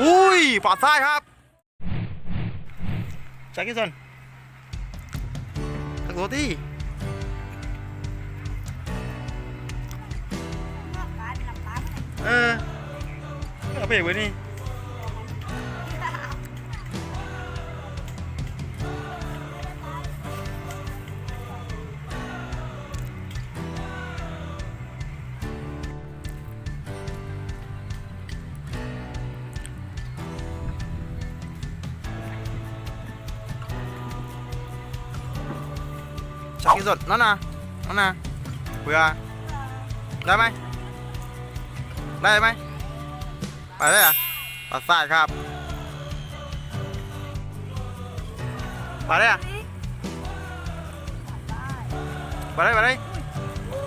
อุ้ยปาดซ้ายครับแจ็คกี้สันตักตัวที่เออเอาไปไว้นี่ แจ็คกี้สันนั่นน่ะนั่นน่ะเบื่อได้ไหมได้ไหมไปได้อะปาดซ้ายครับไปได้อะไปได้ไปได้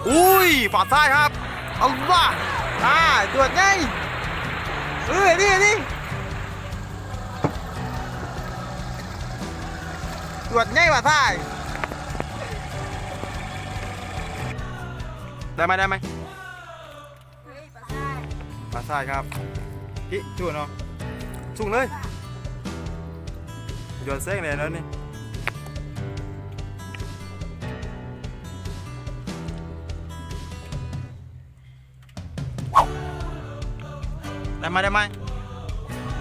อุ้ยปาดซ้ายครับเอาว่าอ่าตรวจไงเออนี่นี่ตรวจไงปาดซ้าย ได้ไหมได้ไหมปลาทรายครับพี่จุ่นเนาะสุ่งเลยโยนเส้งเลยแล้วนี่ได้ไหมได้ไหม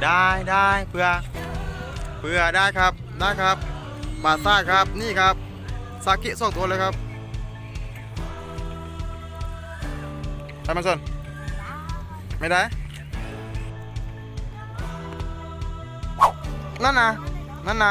ได้ได้เพื่อเพื่อได้ครับได้ครับปลาทรายครับนี่ครับซากิสองตัวเลยครับ ได้ไหมส่วนไม่ได้นั่นนะนั่นน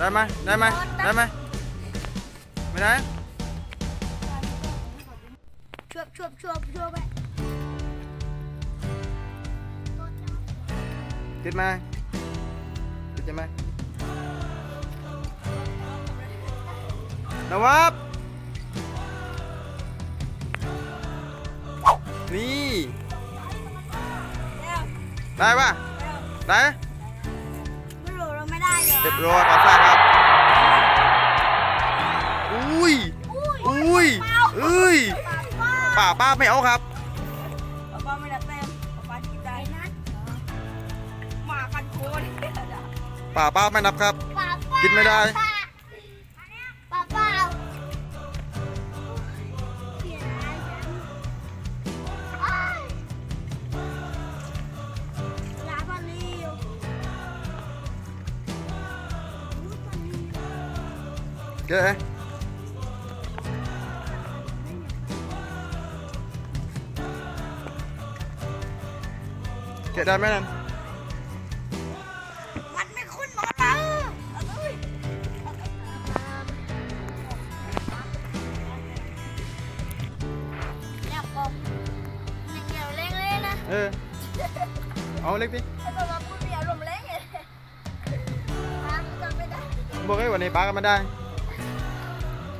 ไม่ติดเด้ออัลละมุนเน่มุนเน่ติดไหมไม่ติดไปส่วนได้ไหมได้ไหมได้ไหมไม่ได้ชวบชวบชวบชวบไปติดไหมติดใช่ไหมนวับนี่ได้ปะได้ไม่รู้เราไม่ได้เหรอเรียบร้อยปลาซ่าค อุ้ยเอ้ยป้าป้าป่าป้าไม่เอาครับป้าป้าไม่ได้เต็มป้าป้าดีใจนะหมาคันโคนป่าป้าไม่นับครับป้าป้ากินไม่ได้ป้าป้าลา เก๋เก๋ได้ไหมนั่นมันไม่คุ้นหมอ้ยเนี่ยปมหนึ่งเดียวเล่งเลยนะเออ เอาเล็กดิไอ้ตัวมาพูดมีอารมณ์เล่งเลยทำจำไม่ได้บอกให้วันนี้ป้ากันมาได้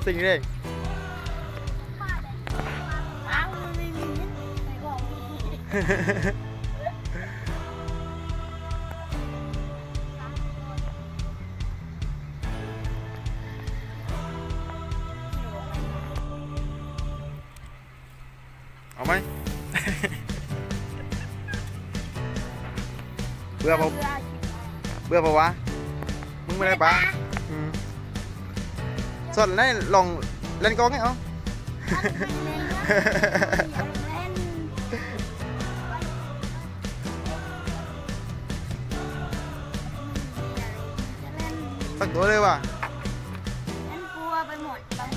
สิ่งเร่งอ้าวมันไม่มีไหนบอก เอาไหม เบื่อผมเบื่อปะวะ มึงไม่ได้ปะอืมสดได้ลองเล่นกองไงเอาสักตัวเลยว่ะฉันกลัวไปหมดบาง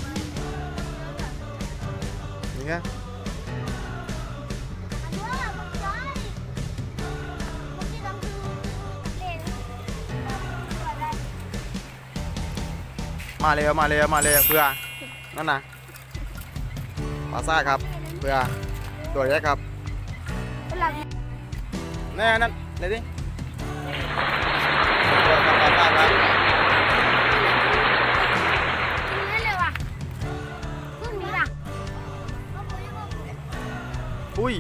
มาเลยมาเลยมาเลยเพื่อนั่นน่ะปลาซ่าครับเพื่อตัวแรกครับเป็นหลักแน่นั่นไหนดิเพื่อครับปลาซ่าครับกินไม่เลยว่ะขึ้นนี้ล่ะอุ้ย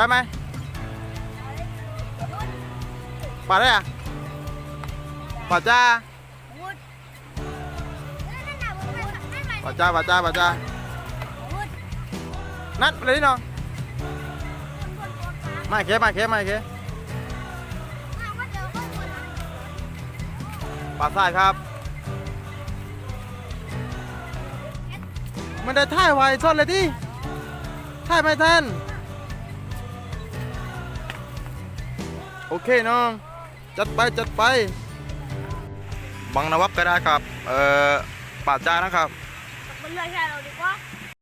ได้ไหมปลาได้อะปลาจ้าวุดนั่นน่ะวุดนั่นน่ะปาจ้าปลาจ้าปลาจ้านั่นไปเลยดิน้องมาเคมาเคมาเคปลาทรายครับมันได้ท่ายไวซ่อนเลยดิท่ายไม่ทัน โอเคน้อง จัดไปจัดไป บังนวับก็ได้ครับ เอ่อป่าจ้านะครับ มันเลยแค่เราดีกว่า